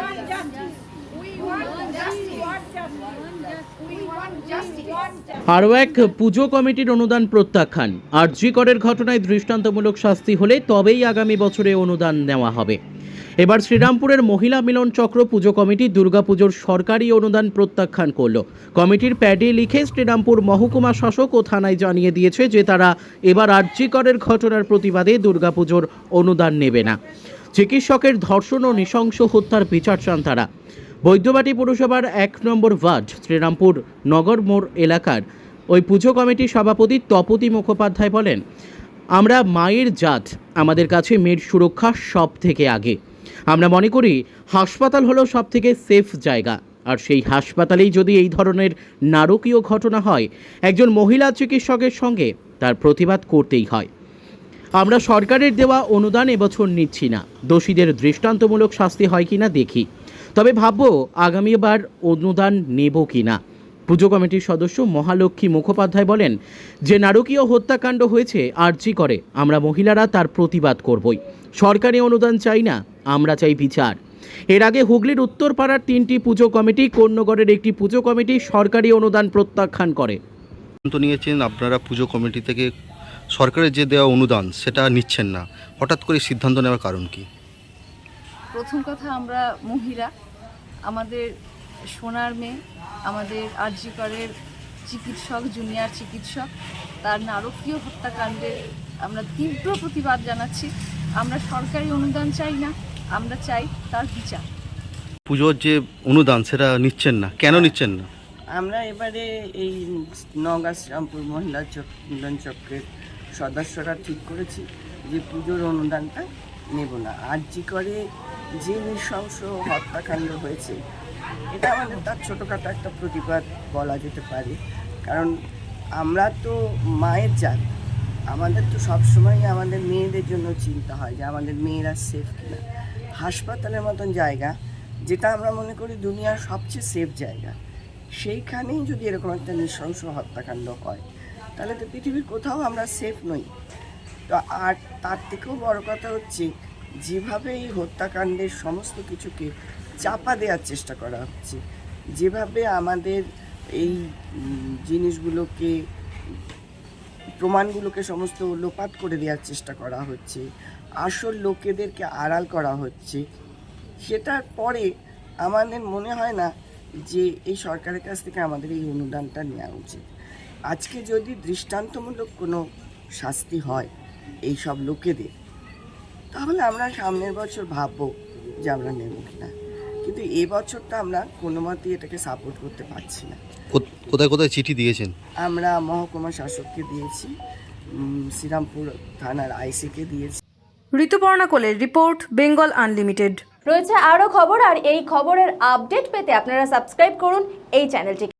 want. আরও এক পুজো কমিটির অনুদান প্রত্যাখ্যান। আরজি করের ঘটনায় দৃষ্টান্তমূলক শাস্তি হলে তবেই আগামী বছরে অনুদান নেওয়া হবে। এবার শ্রীরামপুরের মহিলা মিলন চক্র পুজো কমিটি দুর্গাপুজোর সরকারি অনুদান প্রত্যাখ্যান করল। কমিটির প্যাডে লিখে শ্রীরামপুর মহকুমা শাসক ও থানায় জানিয়ে দিয়েছে যে তারা এবার আরজি ঘটনার প্রতিবাদে দুর্গাপুজোর অনুদান নেবে না। চিকিৎসকের ধর্ষণ ও নৃশংস হত্যার বিচার চান তারা। বৈদ্যবাটি পুরসভার এক নম্বর ওয়ার্ড, শ্রীরামপুর নগর মোড় এলাকার ওই পুজো কমিটির সভাপতি তপতি মুখোপাধ্যায় বলেন, আমরা মায়ের জাত, আমাদের কাছে মেয়ের সুরক্ষা সব থেকে আগে। আমরা মনে করি হাসপাতাল হলো সব থেকে সেফ জায়গা। আর সেই হাসপাতালেই যদি এই ধরনের নারকীয় ঘটনা হয়, একজন মহিলা চিকিৎসকের সঙ্গে তার প্রতিবাদ করতেই হয়। আমরা সরকারের দেওয়া অনুদান এবছর নিচ্ছি না। দোষীদের দৃষ্টান্তমূলক শাস্তি হয় কিনা দেখি। তবে ভাবব আগামীবার অনুদান নেব কিনা। পুজো কমিটির সদস্য মহালক্ষ্মী মুখোপাধ্যায় বলেন, যে নারকীয় হত্যাকাণ্ড হয়েছে আর্জি করে? আমরা মহিলারা তার প্রতিবাদ করবই। সরকারি অনুদান চাই না, আমরা চাই বিচার। এর আগে হুগলির উত্তরপাড়ার তিনটি পুজো কমিটি, কন্যগড়ের একটি পুজো কমিটি সরকারি অনুদান প্রত্যাখ্যান করে। নিয়েছেন, আপনারা পুজো কমিটি থেকে সরকারের যে দেওয়া অনুদান সেটা নিচ্ছেন না। হঠাৎ করে সিদ্ধান্ত নেওয়ার কারণ কি? প্রথম কথা আমরা মহিলা। আমাদের সোনার মেয়ে আমাদের আরজিকরের চিকিৎসক জুনিয়র চিকিৎসক তার নারকীয় হত্যাকাণ্ডের আমরা তীব্র প্রতিবাদ জানাচ্ছি। আমরা সরকারি অনুদান চাই না আমরা চাই তার বিচার। পুজোর যে অনুদান সেটা নিচ্ছেন না। কেন নিচ্ছেন না? আমরা এবারে এই নওগাঁ শ্রীরামপুর মহিলা চক মিলন চক্রের সদস্যরা ঠিক করেছি যে পুজোর অনুদানটা নেব না। আর জি করে যে নৃশংস হত্যাকাণ্ড হয়েছে, এটা আমাদের তার ছোটোখাটো একটা প্রতিবাদ বলা যেতে পারে। কারণ আমরা তো মায়ের জাত, আমাদের তো সবসময় আমাদের মেয়েদের জন্য চিন্তা হয় যে আমাদের মেয়েরা সেফ কিনা। হাসপাতালের মতন জায়গা, যেটা আমরা মনে করি দুনিয়ার সবচেয়ে সেফ জায়গা, সেইখানেই যদি এরকম একটা নৃশংস হত্যাকাণ্ড হয় তাহলে তো পৃথিবীর কোথাও আমরা সেফ নই। তো আর তার থেকেও বড় কথা হচ্ছে যেভাবে এই হত্যাকাণ্ডের সমস্ত কিছুকে চাপা দেওয়ার চেষ্টা করা হচ্ছে, যেভাবে আমাদের এই জিনিসগুলোকে, প্রমাণগুলোকে সমস্ত লোপাত করে দেওয়ার চেষ্টা করা হচ্ছে, আসল লোকেদেরকে আড়াল করা হচ্ছে, সেটার পরে আমাদের মনে হয় না যে এই সরকারের কাছ থেকে আমাদের এই অনুদানটা নেওয়া উচিত। আজকে যদি দৃষ্টান্তমূলক কোনো শাস্তি হয় এই সব লোকেদের তাহলে আমরা সামনের বছর ভাববো যে আমরা নেব কিনা। কিন্তু এ বছরটা আমরা কোনো মতেই এটাকে সাপোর্ট করতে পারছি না। কোথায় কোথায় চিঠি দিয়েছেন? আমরা মহকুমা শাসককে দিয়েছি শ্রীরামপুর থানার আইসিকে দিয়েছি। ঋতুপর্ণা কোলের রিপোর্ট বেঙ্গল আনলিমিটেড। রয়েছে আরও খবর আর এই খবরের আপডেট পেতে আপনারা সাবস্ক্রাইব করুন এই চ্যানেলটিকে।